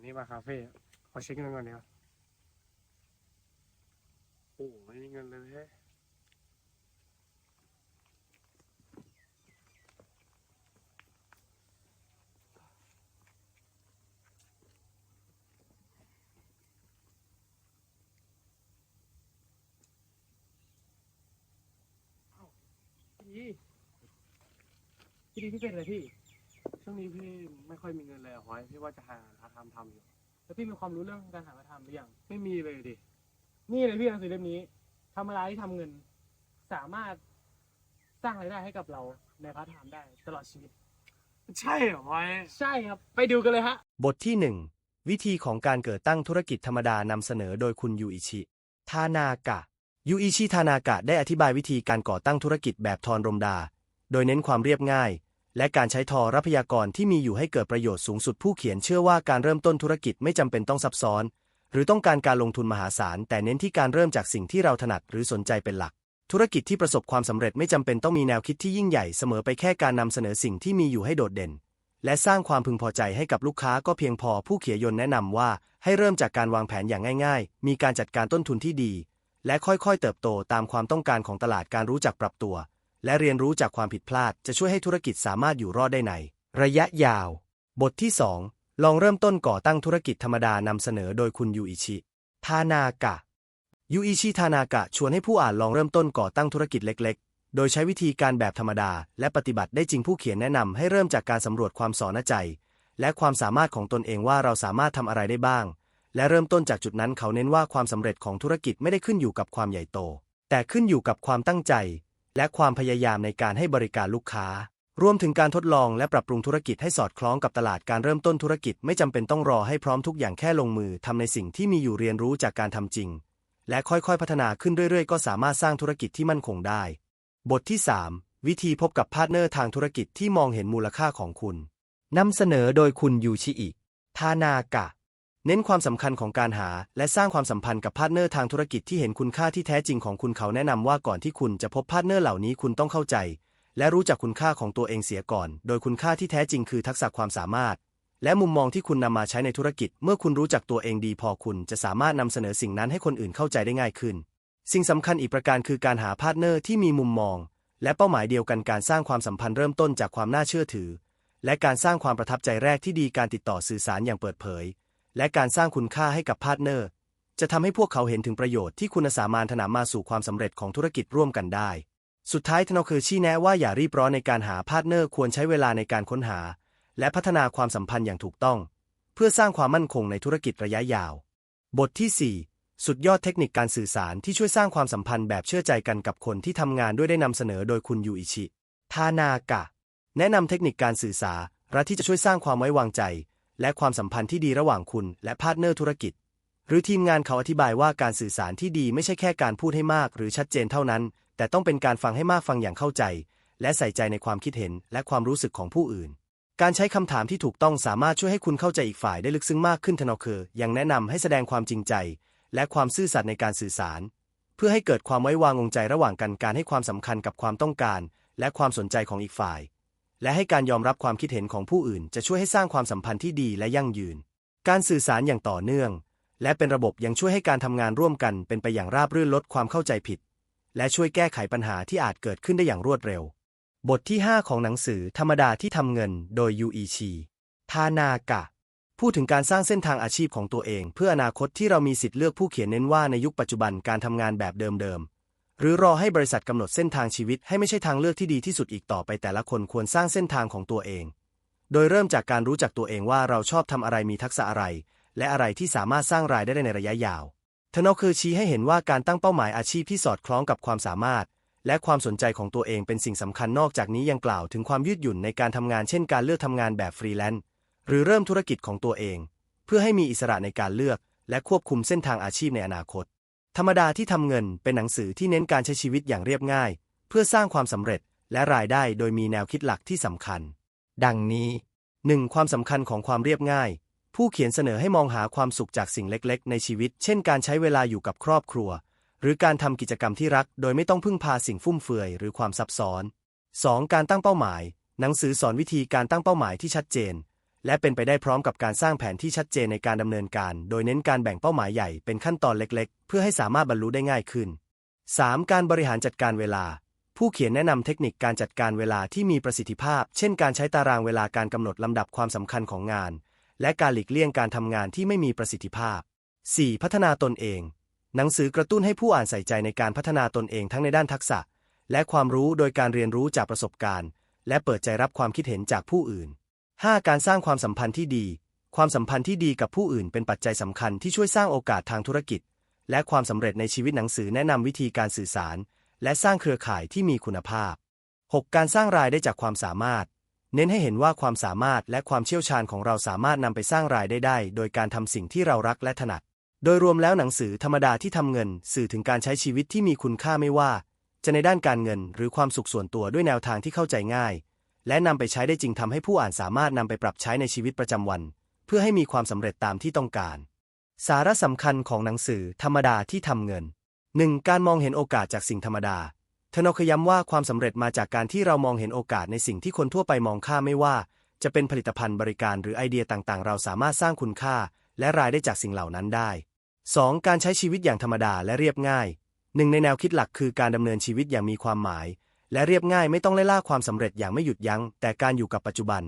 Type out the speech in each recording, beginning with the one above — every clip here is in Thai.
วันนี้มาคาเฟ่ขอเช็คเงินก่อนเดียวโอ้ไม่มีเงินเลยฮ้ยพี่พี่ดีพี่เป็นอะไรพี่ ช่วงนี้พี่ไม่ค่อยมีเงินเลยอะพอยพี่ว่าจะหางานหาทำทำอยู่ แล้วพี่มีความรู้เรื่องการหางานทำหรือยัง ไม่มีเลยดิ นี่เลยพี่หนังสือเล่มนี้ทำอะไรที่ทำเงิน สามารถสร้างรายได้ให้กับเราในพาร์ทไทม์ได้ตลอดชีวิต ใช่เหรอพอยใช่ครับ ไปดูกันเลยฮะ บทที่ 1 วิธีของการเกิดตั้งธุรกิจธรรมดานำเสนอโดยคุณยูอิชิ ทานากะ ยูอิชิ ทานากะได้อธิบายวิธีการก่อตั้งธุรกิจแบบทอนรมดา โดยเน้นความเรียบง่าย และการใช้ทอรัพยากรที่มีอยู่ให้เกิดประโยชน์สูงสุดผู้เขียนเชื่อว่าการเริ่มต้นธุรกิจไม่จำเป็นต้องซับซ้อน หรือต้องการการลงทุนมหาศาล แต่เน้นที่การเริ่มจากสิ่งที่เราถนัดหรือสนใจเป็นหลัก ธุรกิจที่ประสบความสำเร็จไม่จำเป็นต้องมีแนวคิดที่ยิ่งใหญ่เสมอไปแค่การนำเสนอสิ่งที่มีอยู่ให้โดดเด่น และสร้างความพึงพอใจให้กับลูกค้าก็เพียงพอผู้เขียนยนแนะนำว่า ให้เริ่มจากการวางแผนอย่างง่าย ๆ มีการจัดการต้นทุนที่ดี และค่อยๆ เติบโตตามความต้องการของตลาดการรู้จักปรับตัว และเรียนรู้จากความผิดพลาดจะช่วยให้ธุรกิจสามารถอยู่รอดได้ใน ระยะยาว บทที่ 2 ลองเริ่มต้นก่อตั้งธุรกิจธรรมดานำเสนอโดยคุณยูอิชิ ทานากะ ยูอิชิทานากะชวนให้ผู้อ่านลองเริ่มต้นก่อตั้งธุรกิจเล็ก ๆ โดยใช้วิธีการแบบธรรมดา และปฏิบัติได้จริงผู้เขียนแนะนำให้เริ่มจากการสำรวจความสอนใจ และความสามารถของตนเองว่าเราสามารถทำอะไรได้บ้าง และเริ่มต้นจากจุดนั้นเขาเน้นว่าความสำเร็จของธุรกิจไม่ได้ขึ้นอยู่กับความใหญ่โต แต่ขึ้นอยู่กับความตั้งใจ และความพยายามในการให้บริการลูกค้า รวมถึงการทดลองและปรับปรุงธุรกิจให้สอดคล้องกับตลาดการเริ่มต้นธุรกิจไม่จำเป็นต้องรอให้พร้อมทุกอย่างแค่ลงมือทำในสิ่งที่มีอยู่เรียนรู้จากการทำจริง และค่อยๆพัฒนาขึ้นเรื่อยๆ ก็สามารถสร้างธุรกิจที่มั่นคงได้ บทที่ 3 วิธีพบกับพาร์ทเนอร์ทางธุรกิจที่มองเห็นมูลค่าของคุณนำเสนอโดยคุณยูชิอิทานากะ เน้นความสำคัญของการหา และสร้างความสัมพันธ์กับพาร์ทเนอร์ทางธุรกิจที่เห็นคุณค่าที่แท้จริงของคุณเขาแนะนำว่าก่อนที่คุณจะพบพาร์ทเนอร์เหล่านี้คุณต้องเข้าใจ และรู้จักคุณค่าของตัวเองเสียก่อน โดยคุณค่าที่แท้จริงคือทักษะความสามารถ และมุมมองที่คุณนำมาใช้ในธุรกิจ เมื่อคุณรู้จักตัวเองดีพอคุณจะสามารถนำเสนอสิ่งนั้นให้คนอื่นเข้าใจได้ง่ายขึ้น สิ่งสำคัญอีกประการคือการหาพาร์ทเนอร์ที่มีมุมมอง และเป้าหมายเดียวกันการสร้างความสัมพันธ์เริ่มต้นจากความน่าเชื่อถือ และการสร้างความประทับใจแรกที่ดีการติดต่อสื่อสารอย่างเปิดเผย และการสร้างคุณค่าให้กับพาร์ทเนอร์ จะทำให้พวกเขาเห็นถึงประโยชน์ที่คุณสามารถถนามมาสู่ความสำเร็จของธุรกิจร่วมกันได้ สุดท้ายทนอคือชี้แนะว่าอย่ารีบร้อนในการหาพาร์ทเนอร์ควรใช้เวลาในการค้นหา และพัฒนาความสัมพันธ์อย่างถูกต้อง เพื่อสร้างความมั่นคงในธุรกิจระยะยาว บทที่ 4สุดยอดเทคนิคการสื่อสารที่ช่วยสร้างความสัมพันธ์แบบเชื่อใจกันกับคนที่ทำงานด้วยได้นำเสนอโดยคุณยูอิชิ ทานากะ แนะนำเทคนิคการสื่อสารที่จะช่วยสร้างความไว้วางใจ และความสัมพันธ์ที่ดีระหว่างคุณและพาร์ทเนอร์ธุรกิจ หรือทีมงานเขาอธิบายว่าการสื่อสารที่ดีไม่ใช่แค่การพูดให้มากหรือชัดเจนเท่านั้น แต่ต้องเป็นการฟังให้มากฟังอย่างเข้าใจ และใส่ใจในความคิดเห็นและความรู้สึกของผู้อื่น การใช้คำถามที่ถูกต้องสามารถช่วยให้คุณเข้าใจอีกฝ่ายได้ลึกซึ้งมากขึ้นทนอเคอร์ยังแนะนำให้แสดงความจริงใจ และความซื่อสัตย์ในการสื่อสาร เพื่อให้เกิดความไว้วางใจระหว่างกันการให้ความสำคัญกับความต้องการ และความสนใจของอีกฝ่าย และให้การยอมรับความคิดเห็นของผู้อื่น จะช่วยให้สร้างความสัมพันธ์ที่ดีและยั่งยืน การสื่อสารอย่างต่อเนื่อง และเป็นระบบยังช่วยให้การทำงานร่วมกันเป็นไปอย่างราบรื่นลดความเข้าใจผิด และช่วยแก้ไขปัญหาที่อาจเกิดขึ้นได้อย่างรวดเร็ว บทที่ 5 ของหนังสือธรรมดาที่ทำเงิน โดยยูอีชีทานากะ พูดถึงการสร้างเส้นทางอาชีพของตัวเอง เพื่ออนาคตที่เรามีสิทธิ์เลือกผู้เขียนเน้นว่าในยุคปัจจุบันการทำงานแบบเดิมๆ หรือรอให้บริษัทกำหนดเส้นทางชีวิตให้ไม่ใช่ทางเลือกที่ดีที่สุดอีกต่อไปแต่ละคนควรสร้างเส้นทางของตัวเอง โดยเริ่มจากการรู้จักตัวเองว่าเราชอบทำอะไรมีทักษะอะไร และอะไรที่สามารถสร้างรายได้ในระยะยาวทนอคือชี้ให้เห็นว่าการตั้งเป้าหมายอาชีพที่สอดคล้องกับความสามารถ และความสนใจของตัวเองเป็นสิ่งสำคัญนอกจากนี้ยังกล่าวถึงความยืดหยุ่นในการทำงานเช่นการเลือกทำงานแบบฟรีแลนซ์หรือเริ่มธุรกิจของตัวเอง เพื่อให้มีอิสระในการเลือก และควบคุมเส้นทางอาชีพในอนาคต ธรรมดาที่ทำเงินเป็นหนังสือที่เน้นการใช้ชีวิตอย่างเรียบง่าย เพื่อสร้างความสำเร็จและรายได้โดยมีแนวคิดหลักที่สำคัญ ดังนี้ 1. ความสำคัญของความเรียบง่าย ผู้เขียนเสนอให้มองหาความสุขจากสิ่งเล็ก ๆ ในชีวิต เช่น การใช้เวลาอยู่กับครอบครัว หรือการทำกิจกรรมที่รัก โดยไม่ต้องพึ่งพาสิ่งฟุ่มเฟือยหรือความซับซ้อน 2. การตั้งเป้าหมาย หนังสือสอนวิธีการตั้งเป้าหมายที่ชัดเจน และเป็นไปได้พร้อมกับการสร้างแผนที่ชัดเจนในการดำเนินการ โดยเน้นการแบ่งเป้าหมายใหญ่เป็นขั้นตอนเล็กๆ เพื่อให้สามารถบรรลุได้ง่ายขึ้น 3. การบริหารจัดการเวลา ผู้เขียนแนะนำเทคนิคการจัดการเวลาที่มีประสิทธิภาพ เช่น การใช้ตารางเวลาการกำหนดลำดับความสำคัญของงาน และการหลีกเลี่ยงการทำงานที่ไม่มีประสิทธิภาพ 4. พัฒนาตนเอง หนังสือกระตุ้นให้ผู้อ่านใส่ใจในการพัฒนาตนเองทั้งในด้านทักษะ และความรู้โดยการเรียนรู้จากประสบการณ์ และเปิดใจรับความคิดเห็นจากผู้อื่น 5. การสร้างความสัมพันธ์ที่ดี ความสัมพันธ์ที่ดีกับผู้อื่นเป็นปัจจัยสำคัญที่ช่วยสร้างโอกาสทางธุรกิจ และความสำเร็จในชีวิตหนังสือแนะนำวิธีการสื่อสาร และสร้างเครือข่ายที่มีคุณภาพ 6. การสร้างรายได้จากความสามารถ เน้นให้เห็นว่าความสามารถและความเชี่ยวชาญของเราสามารถนำไปสร้างรายได้ได้ โดยการทำสิ่งที่เรารักและถนัด โดยรวมแล้วหนังสือธรรมดาที่ทำเงิน สื่อถึงการใช้ชีวิตที่มีคุณค่าไม่ว่า จะในด้านการเงินหรือความสุขส่วนตัวด้วยแนวทางที่เข้าใจง่าย และนำไปใช้ได้จริงทำให้ผู้อ่านสามารถนำไปปรับใช้ในชีวิตประจำวัน เพื่อให้มีความสำเร็จตามที่ต้องการ สาระสำคัญของหนังสือธรรมดาที่ทำเงิน 1. การมองเห็นโอกาสจากสิ่งธรรมดาเทนอกย้ำว่าความสำเร็จมาจากการที่เรามองเห็นโอกาสในสิ่งที่คนทั่วไปมองข้ามไม่ว่า จะเป็นผลิตภัณฑ์บริการหรือไอเดียต่างๆ เราสามารถสร้างคุณค่า และรายได้จากสิ่งเหล่านั้นได้ 2. การใช้ชีวิตอย่างธรรมดาและเรียบง่ายหนึ่งในแนวคิดหลักคือการดำเนินชีวิตอย่างมีความหมาย และเรียบง่ายไม่ต้องไล่ล่าความสำเร็จอย่างไม่หยุดยัง้ง แต่การอยู่กับปัจจุบัน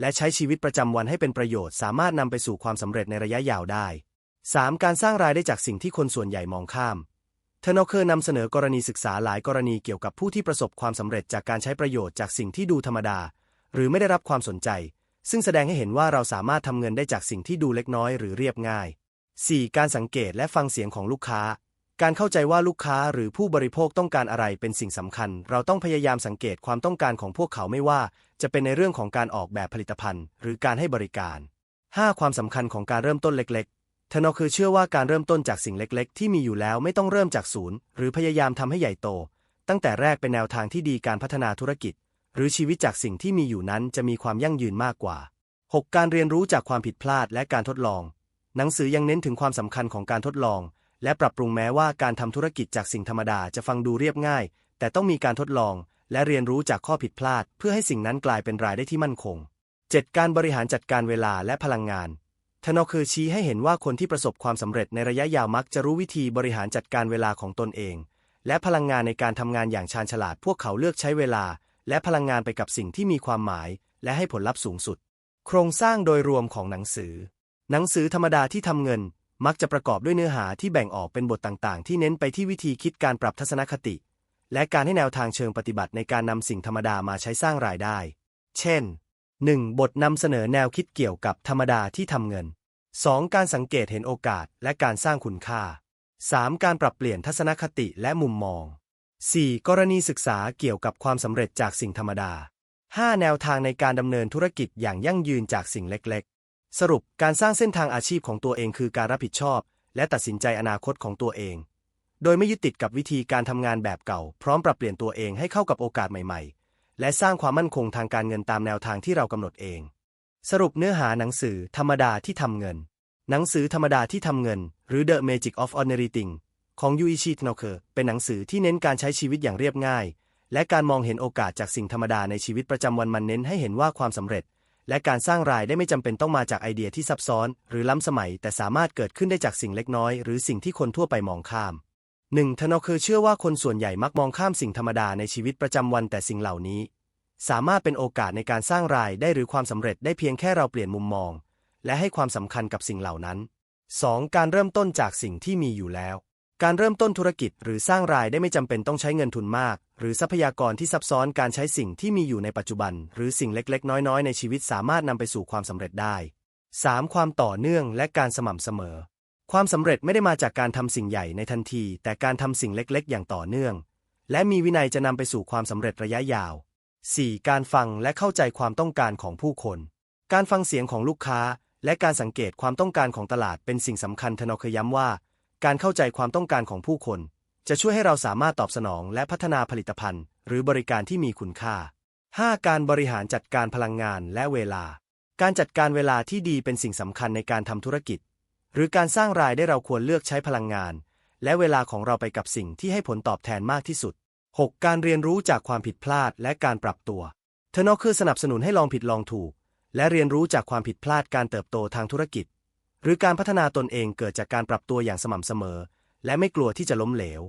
และใช้ชีวิตประจำวันให้เป็นประโยชน์ สามารถนำไปสู่ความสำเร็จในระยะยาวได้ 3. การสร้างรายได้จากสิ่งที่คนส่วนใหญ่มองข้ามเทนอเคอร์นำเสนอกรณีศึกษาหลายกรณีเกี่ยวกับผู้ที่ประสบความสำเร็จจากการใช้ประโยชน์จากสิ่งที่ดูธรรมดา หรือไม่ได้รับความสนใจ ซึ่งแสดงให้เห็นว่าเราสามารถทำเงินได้จากสิ่งที่ดูเล็กน้อยหรือเรียบง่าย 4. การสังเกตและฟังเสียงของลูกค้า การเข้าใจว่าลูกค้าหรือผู้บริโภคต้องการอะไรเป็นสิ่งสำคัญ เราต้องพยายามสังเกตความต้องการของพวกเขาไม่ว่า จะเป็นในเรื่องของการออกแบบผลิตภัณฑ์ หรือการให้บริการ 5. ความสำคัญของการเริ่มต้นเล็กๆเทนอคือเชื่อว่าการเริ่มต้นจากสิ่งเล็กๆ ที่มีอยู่แล้วไม่ต้องเริ่มจากศูนย์ หรือพยายามทำให้ใหญ่โต ตั้งแต่แรกเป็นแนวทางที่ดีการพัฒนาธุรกิจ หรือชีวิตจากสิ่งที่มีอยู่นั้นจะมีความยั่งยืนมากกว่า 6. การเรียนรู้จากความผิดพลาดและการทดลอง หนังสือยังเน้นถึงความสำคัญของการทดลอง และปรับปรุงแม้ว่าการทำธุรกิจจากสิ่งธรรมดาจะฟังดูเรียบง่าย แต่ต้องมีการทดลอง และเรียนรู้จากข้อผิดพลาด เพื่อให้สิ่งนั้นกลายเป็นรายได้ที่มั่นคง 7. การบริหารจัดการเวลาและพลังงานทนอคือชี้ให้เห็นว่าคนที่ประสบความสำเร็จในระยะยาวมักจะรู้วิธีบริหารจัดการเวลาของตนเอง และพลังงานในการทำงานอย่างชาญฉลาด พวกเขาเลือกใช้เวลา และพลังงานไปกับสิ่งที่มีความหมาย และให้ผลลัพธ์สูงสุด โครงสร้างโดยรวมของหนังสือ หนังสือธรรมดาที่ทำเงิน มักจะประกอบด้วยเนื้อหาที่แบ่งออกเป็นบทต่างๆ ที่เน้นไปที่วิธีคิดการปรับทัศนคติ และการให้แนวทางเชิงปฏิบัติในการนำสิ่งธรรมดามาใช้สร้างรายได้ เช่น 1. บทนำเสนอแนวคิดเกี่ยวกับธรรมดาที่ทำเงิน 2. การสังเกตเห็นโอกาสและการสร้างคุณค่า 3. การปรับเปลี่ยนทัศนคติและมุมมอง 4. กรณีศึกษาเกี่ยวกับความสำเร็จจากสิ่งธรรมดา 5. แนวทางในการดำเนินธุรกิจอย่างยั่งยืนจากสิ่งเล็กๆ สรุปการสร้างเส้นทางอาชีพของตัวเองคือการรับผิดชอบ และตัดสินใจอนาคตของตัวเอง โดยไม่ยึดติดกับวิธีการทำงานแบบเก่า พร้อมปรับเปลี่ยนตัวเองให้เข้ากับโอกาสใหม่ ๆ และสร้างความมั่นคงทางการเงินตามแนวทางที่เรากำหนดเอง สรุปเนื้อหาหนังสือธรรมดาที่ทำเงิน หนังสือธรรมดาที่ทำเงิน หรือ The Magic of Ordinary Things ของยูอิชิทโนเคเป็นหนังสือที่เน้นการใช้ชีวิตอย่างเรียบง่าย และการมองเห็นโอกาสจากสิ่งธรรมดาในชีวิตประจำวันมันเน้นให้เห็นว่าความสำเร็จ และการสร้างรายได้ไม่จำเป็นต้องมาจากไอเดียที่ซับซ้อน หรือล้ำสมัย แต่สามารถเกิดขึ้นได้จากสิ่งเล็กน้อย หรือสิ่งที่คนทั่วไปมองข้ามหนึ่งทนอเคเชื่อว่าคนส่วนใหญ่มักมองข้ามสิ่งธรรมดาในชีวิตประจำวันแต่สิ่งเหล่านี้ สามารถเป็นโอกาสในการสร้างรายได้หรือความสำเร็จได้เพียงแค่เราเปลี่ยนมุมมอง และให้ความสำคัญกับสิ่งเหล่านั้น 2. การเริ่มต้นจากสิ่งที่มีอยู่แล้ว การเริ่มต้นธุรกิจหรือสร้างรายได้ไม่จำเป็นต้องใช้เงินทุนมาก หรือทรัพยากรที่ซับซ้อนการใช้สิ่งที่มีอยู่ในปัจจุบัน หรือสิ่งเล็กๆ น้อยๆ ในชีวิตสามารถนำไปสู่ความสำเร็จได้ 3. ความต่อเนื่องและการสม่ำเสมอ ความสำเร็จไม่ได้มาจากการทำสิ่งใหญ่ในทันที แต่การทำสิ่งเล็กๆ อย่างต่อเนื่อง และมีวินัยจะนำไปสู่ความสำเร็จระยะยาว 4. การฟังและเข้าใจความต้องการของผู้คน การฟังเสียงของลูกค้า และการสังเกตความต้องการของตลาดเป็นสิ่งสำคัญธนอเคยย้ำว่า การเข้าใจความต้องการของผู้คน จะช่วยให้เราสามารถตอบสนองและพัฒนาผลิตภัณฑ์ หรือบริการที่มีคุณค่า 5. การบริหารจัดการพลังงานและเวลา การจัดการเวลาที่ดีเป็นสิ่งสำคัญในการทำธุรกิจ หรือการสร้างรายได้เราควรเลือกใช้พลังงาน และเวลาของเราไปกับสิ่งที่ให้ผลตอบแทนมากที่สุด 6. การเรียนรู้จากความผิดพลาดและการปรับตัวเทอนอคือสนับสนุนให้ลองผิดลองถูก และเรียนรู้จากความผิดพลาดการเติบโตทางธุรกิจ หรือการพัฒนาตนเองเกิดจากการปรับตัวอย่างสม่ำเสมอ และไม่กลัวที่จะล้มเหลว